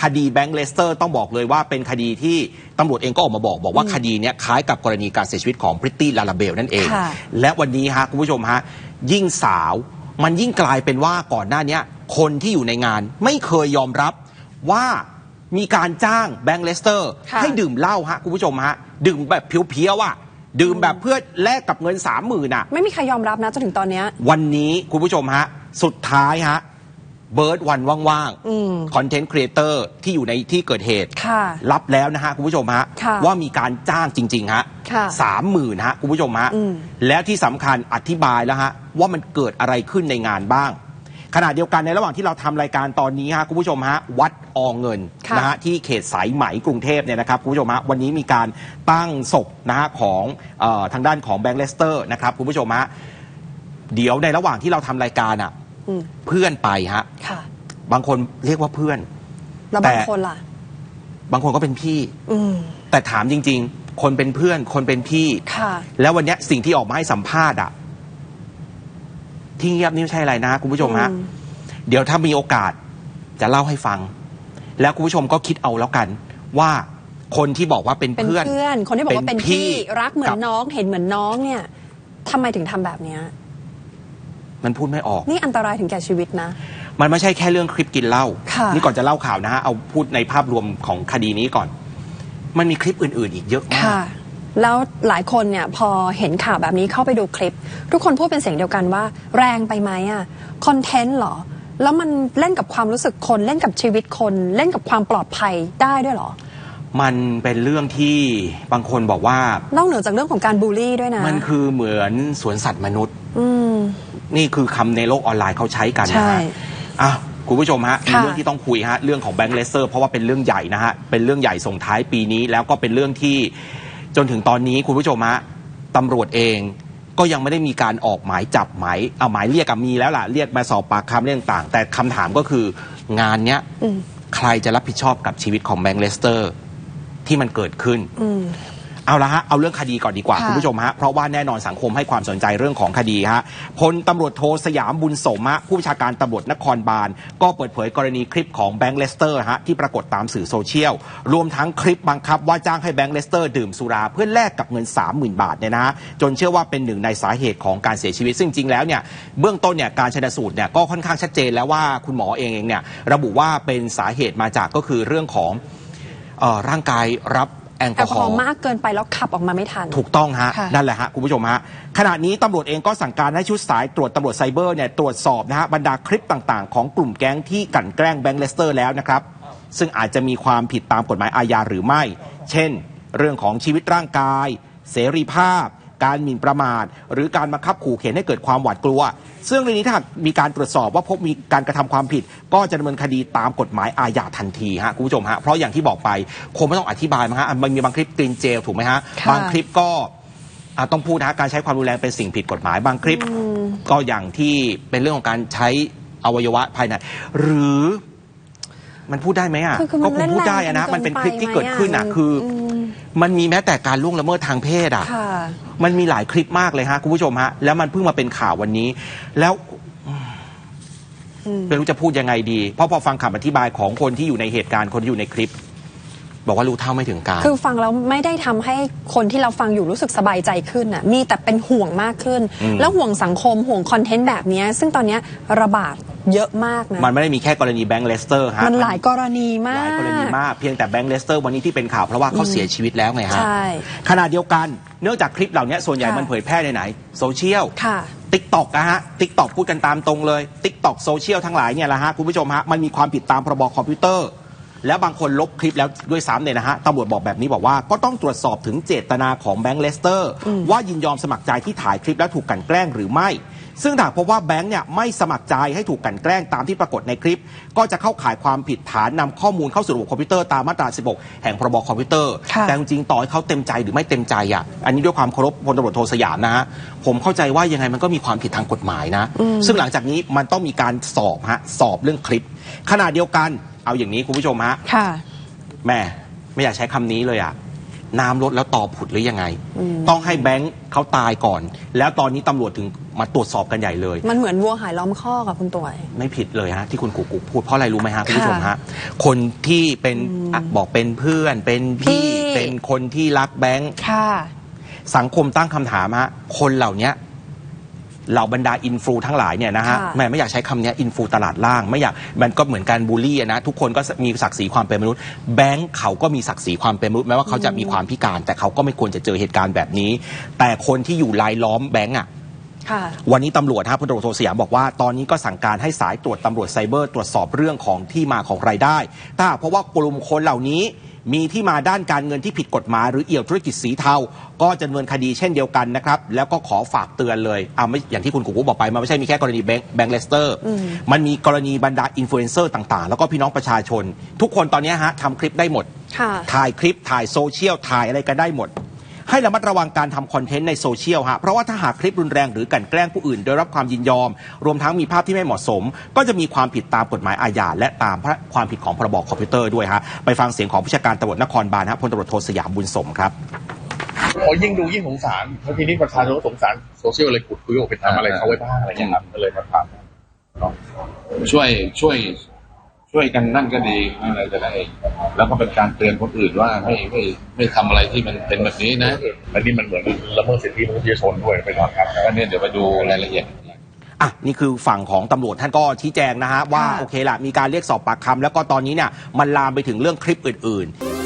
คดีแบงค์เลสเตอร์ต้องบอกเลยว่าเป็นคดีที่ตำรวจเองก็ออกมาบอก บอกว่าคดีเนี้ยคล้ายกับกรณีการเสียชีวิตของพริตตี้ลาลาเบลนั่นเองค่ะและวันนี้ฮะคุณผู้ชมฮะยิ่งสาวมันยิ่งกลายเป็นว่าก่อนหน้าเนี้ยคนที่อยู่ในงานไม่เคยยอมรับว่ามีการจ้างแบงค์เลสเตอร์ค่ะให้ดื่มเหล้าฮะคุณผู้ชมฮะดื่มแบบเพียวๆอะดื่มแบบเพื่อแลกกับเงินสามหมื่นอะ ไม่มีใครยอมรับนะจนถึงตอนเนี้ยวันนี้คุณผู้ชมฮะ สุดท้ายฮะ เบิร์ดวันว่างอืมคอนเทนต์ครีเอเตอร์ที่อยู่ในที่เกิดเหตุค่ะรับแล้วนะฮะคุณผู้ชมฮะค่ะว่ามีการจ้างจริงๆฮะค่ะสามหมื่นฮะคุณผู้ชมฮะอืมแล้วที่สำคัญอธิบายแล้วฮะว่ามันเกิดอะไรขึ้นในงานบ้าง ขณะเดียวกันในระหว่างที่เราทำรายการตอนนี้ฮะคุณผู้ชมฮะวัดอเงินค่ะนะฮะที่เขตสายไหมกรุงเทพเนี่ยนะครับคุณผู้ชมฮะวันนี้มีการตั้งศพนะฮะของเออทางด้านของแบงค์เลสเตอร์นะครับคุณผู้ชมฮะเดี๋ยวในระหว่างที่เราทำรายการอะ อืมเพื่อนไปฮะ ค่ะ บางคนเรียกว่าเพื่อน แล้วแต่บางคนล่ะ บางคนก็เป็นพี่ อืม แต่ถามจริง ๆ คนเป็นเพื่อน คนเป็นพี่ ค่ะ แล้ววันเนี้ยสิ่งที่ออกมาให้สัมภาษณ์อะที่เงียบนี่ไม่ใช่อะไรนะคุณผู้ชมฮะ อืม เดี๋ยวถ้ามีโอกาสจะเล่าให้ฟัง แล้วคุณผู้ชมก็คิดเอาแล้วกัน ว่าคนที่บอกว่าเป็นเป็นเพื่อน เพื่อน คนที่บอกว่าเป็นพี่ รักเหมือกันบน้อง เห็นเหมือนน้องเนี่ยทำไมถึงทำแบบเนี้ย มันพูดไม่ออก นี่อันตรายถึงแก่ชีวิตนะ มันไม่ใช่แค่เรื่องคลิปกินเหล้าค่ะนี่ก่อนจะเล่าข่าวนะฮะเอาพูดในภาพรวมของคดีนี้ก่อน มันมีคลิปอื่นๆ อีกเยอะมาก ค่ะ แล้วหลายคนเนี่ยพอเห็นข่าวแบบนี้เข้าไปดูคลิป ทุกคนพูดเป็นเสียงเดียวกันว่า แรงไปไหมอะคอนเทนต์เหรอ แล้วมันเล่นกับความรู้สึกคนเล่นกับชีวิตคนเล่นกับความปลอดภัยได้ด้วยเหรอ มันเป็นเรื่องที่บางคนบอกว่า นอกเหนือจากเรื่องของการบูลลี่ด้วยนะมันคือเหมือนสวนสัตว์มนุษย์ อืม นี่คือคำในโลกออนไลน์เขาใช้กันนะใช่ฮะอะคุณผู้ชมฮะมีค่ะ เรื่องที่ต้องคุยฮะเรื่องของแบงค์เลสเซอร์เพราะว่าเป็นเรื่องใหญ่นะฮะเป็นเรื่องใหญ่ส่งท้ายปีนี้ แล้วก็เป็นเรื่องที่จนถึงตอนนี้คุณผู้ชมฮะตำรวจเองก็ยังไม่ได้มีการออกหมายจับหมายเอาหมายเรียกกับมีแล้วล่ะเรียกมาสอบปากคำเรื่องต่าง แต่คำถามก็คืองานเนี้ยอืมใครจะรับผิดชอบกับชีวิตของแบงค์เลสเตอร์ที่มันเกิดขึ้น อืม เอาละฮะ เอาเรื่องคดีก่อนดีกว่าค่ะคุณผู้ชมฮะ เพราะว่าแน่นอนสังคมให้ความสนใจเรื่องของคดีฮะพลตำรวจโทสยามบุญสมฮะผู้บัญชาการตำรวจนครบาล ก็เปิดเผยกรณีคลิปของแบงค์เลสเตอร์ฮะที่ปรากฏตามสื่อโซเชียล รวมทั้งคลิปบังคับว่าจ้างให้แบงค์เลสเตอร์ดื่มสุราเพื่อแลกกับเงิน 30,000 บาทเนี่ยนะฮะจนเชื่อว่าเป็นหนึ่งในสาเหตุของการเสียชีวิตซึ่งจริงแล้วเนี่ยเบื้องต้นเนี่ยการชนสูตรเนี่ยก็ค่อนข้างชัดเจนแล้วว่าคุณหมอเองเนี่ยระบุว่าเป็นสาเหตุมาจากก็คือเรื่องของเอ่อร่างกายรับ แอลแอกลอกอฮฮออล์ล์มากเกินไปแล้วขับออกมาไม่ทัน ถูกต้องฮะค่ะนั่นแหละฮะ คุณผู้ชมฮะ ขณะนี้ตำรวจเองก็สั่งการให้ชุดสายตรวจตำรวจไซเบอร์เนี่ยตรวจสอบนะฮะบรรดาคลิปต่างๆ ของกลุ่มแก๊งที่กลั่นแกล้งแบงค์เลสเตอร์แล้วนะครับ ซึ่งอาจจะมีความผิดตามกฎหมายอาญาหรือไม่ เช่น เรื่องของชีวิตร่างกาย เสรีภาพ การหมิ่นประมาท หรือการบังคับขู่เข็นให้เกิดความหวาดกลัว ซึ่งเรื่องนี้ถ้าหากมีการตรวจสอบว่าพบมีการกระทำความผิด ก็จะดำเนินคดีตามกฎหมายอาญาทันทีฮะคุณผู้ชมฮะเพราะอย่างที่บอกไปคงไม่ต้องอธิบายมั้งฮะมันมีบางคลิปกรีนเจลถูกไหมฮะค่ะบางคลิปก็อะต้องพูดนะฮะการใช้ความรุนแรงเป็นสิ่งผิดกฎหมายบางคลิป ก็อย่างที่เป็นเรื่องของการใช้อวัยวะภายในหรือมันพูดได้ไหมอะคือคือมันก็คงพูดได้อะนะเล่นแรงมันเป็นคลิปที่เกิดขึ้นอะเกินไปไหมอะคือ มมันมีแม้แต่การล่วงละเมิดทางเพศอะ ค่ะ มันมีหลายคลิปมากเลยฮะคุณผู้ชมฮะ แล้วมันเพิ่งมาเป็นข่าววันนี้ แล้วอืม ไม่รู้จะพูดยังไงดี เพราะพอฟังคำอธิบายของคนที่อยู่ในเหตุการณ์คนที่อยู่ในคลิป บอกว่ารู้เท่าไม่ถึงการ คือฟังแล้วไม่ได้ทำให้คนที่เราฟังอยู่รู้สึกสบายใจขึ้นน่ะมีแต่เป็นห่วงมากขึ้นอืมแล้วห่วงสังคมห่วงคอนเทนต์แบบเนี้ยซึ่งตอนเนี้ยระบาดเยอะมากนะมันไม่ได้มีแค่กรณีแบงค์เลสเตอร์ฮะมันหลายกรณีมาหกลายกรณีมากเพียงแต่แบงค์เลสเตอร์วันนี้ที่เป็นข่าวเพราะว่าเขาเสียชีวิตแล้วไงฮะใช่ขณะเดียวกันเนื่องจากคลิปเหล่านี้ส่วนใหญ่ค่ะมันเผยแพร่ในไหนโซเชียลค่ะติ๊กตอกนะฮะติ๊กตอกพูดกันตามตรงเลยติ๊กตอกโซเชียลทั้งหลายเนี่ยแหละฮะคุณผู้ชมฮะมันมีความผิดตามพรบคอมพิวเตอร์ แล้วบางคนลบคลิปแล้วด้วยซ้ำเนี่ยนะฮะตำรวจบอกแบบนี้บอกว่าก็ต้องตรวจสอบถึงเจตนาของแบงค์เลสเตอร์ ว่ายินยอมสมัครใจที่ถ่ายคลิปแล้วถูกกลันแกล้งหรือไม่ ซึ่งถ้าหากพบว่าแบงค์เนี่ยไม่สมัครใจให้ถูกกลันแกล้งตามที่ปรากฏในคลิป ก็จะเข้าข่ายความผิดฐานนำข้อมูลเข้าสู่ระบบคอมพิวเตอร์ตามมาตรา 16 แห่งพรบคอมพิวเตอร์ค่ะแต่จริงๆต่อให้เขาเต็มใจหรือไม่เต็มใจอะอันนี้ด้วยความเคารพพลตำรวจโทสยามนะฮะผมเข้าใจว่ายังไงมันก็มีความผิดทางกฎหมายนะ ซึ่งหลังจากนี้มันต้องมีการสอบฮะสอบเรื่องคลิปขณะเดียวกัน เอาอย่างนี้คุณผู้ชมฮะค่ะแม่ไม่อยากใช้คำนี้เลยอะน้ำลดแล้วต่อผุดหรือยังไง ต้องให้แบงค์เขาตายก่อน แล้วตอนนี้ตำรวจถึงมาตรวจสอบกันใหญ่เลย มันเหมือนวัวหายล้อมคอกกับคุณต่วย ไม่ผิดเลยฮะที่คุณกุ๊กกุ๊กพูดเพราะอะไรรู้ไหมฮะคุณผู้ชมค่ะฮะคนที่เป็นอะบอกเป็นเพื่อนเป็นพี่พี่ เป็นคนที่รักแบงค์ ค่ะ สังคมตั้งคำถามฮะคนเหล่าเนี้ย เหล่าบรรดาอินฟลูทั้งหลายเนี่ยนะฮะค่ะ แม่ไม่อยากใช้คำเนี้ยอินฟลูตลาดล่างไม่อยากมันก็เหมือนการบูลลี่อะนะทุกคนก็มีศักดิ์ศรีความเป็นมนุษย์แบงค์เขาก็มีศักดิ์ศรีความเป็นมนุษย์แม้ว่าเขาจะมีความพิการ แต่เขาก็ไม่ควรจะเจอเหตุการณ์แบบนี้ แต่คนที่อยู่รายล้อมแบงค์อะ ค่ะ วันนี้ตำรวจฮะพลตำรวจโทสยามบอกว่าตอนนี้ก็สั่งการให้สายตรวจตำรวจไซเบอร์ ตรวจสอบเรื่องของที่มาของรายได้ ถ้าหากเพราะว่ากลุ่มคนเหล่านี้ มีที่มาด้านการเงินที่ผิดกฎหมายหรือเอี่ยวธุรกิจสีเทา ก็จะดำเนินคดีเช่นเดียวกันนะครับ แล้วก็ขอฝากเตือนเลยเอาไม่อย่างที่คุณกุ๊กบอกไป มันไม่ใช่มีแค่กรณีแบงค์แบงค์เลสเตอร์ มันมีกรณีบรรดาอินฟลูเอนเซอร์ต่างๆ แล้วก็พี่น้องประชาชน ทุกคนตอนนี้ฮะทำคลิปได้หมดค่ะถ่ายคลิปถ่ายโซเชียลถ่ายอะไรกันได้หมด ให้ระมัดระวังการทำคอนเทนต์ในโซเชียลฮะเพราะว่าถ้าหากคลิปรุนแรงหรือกลั่นแกล้งผู้อื่น โดยรับความยินยอม รวมทั้งมีภาพที่ไม่เหมาะสม ก็จะมีความผิดตามกฎหมายอาญาและตามพระความผิดของพรบคอมพิวเตอร์ด้วยฮะไปฟังเสียงของผู้จัดการตำรวจนครบาลฮะพลตำรวจโทสยามบุญสมครับพอยิ่งดูยิ่งสงสารแล้วทีนี้ประชาชนก็สงสารโซเชียลเลยขุดคุยว่าไปทำอะไรเขาไว้บ้างอะไรเงี้ยครับก็เลยมาถามเนาะช่วยช่วย ช่วยกันนั่นก็ดีอะไรจะได้แล้วก็เป็นการเตือนคนอื่นว่าไม่ไม่ไม่ทำอะไรที่มันเป็นแบบนี้นะอันนี้มันเหมือนละเมิดสิทธิมนุษยชนด้วยไปก่อนครับก็เนี่ยเดี๋ยวไปดูรายละเอียดอะนี่คือฝั่งของตำรวจท่านก็ชี้แจงนะฮะว่าค่ะโอเคละมีการเรียกสอบปากคำแล้วก็ตอนนี้เนี่ยมันลามไปถึงเรื่องคลิปอื่น ๆ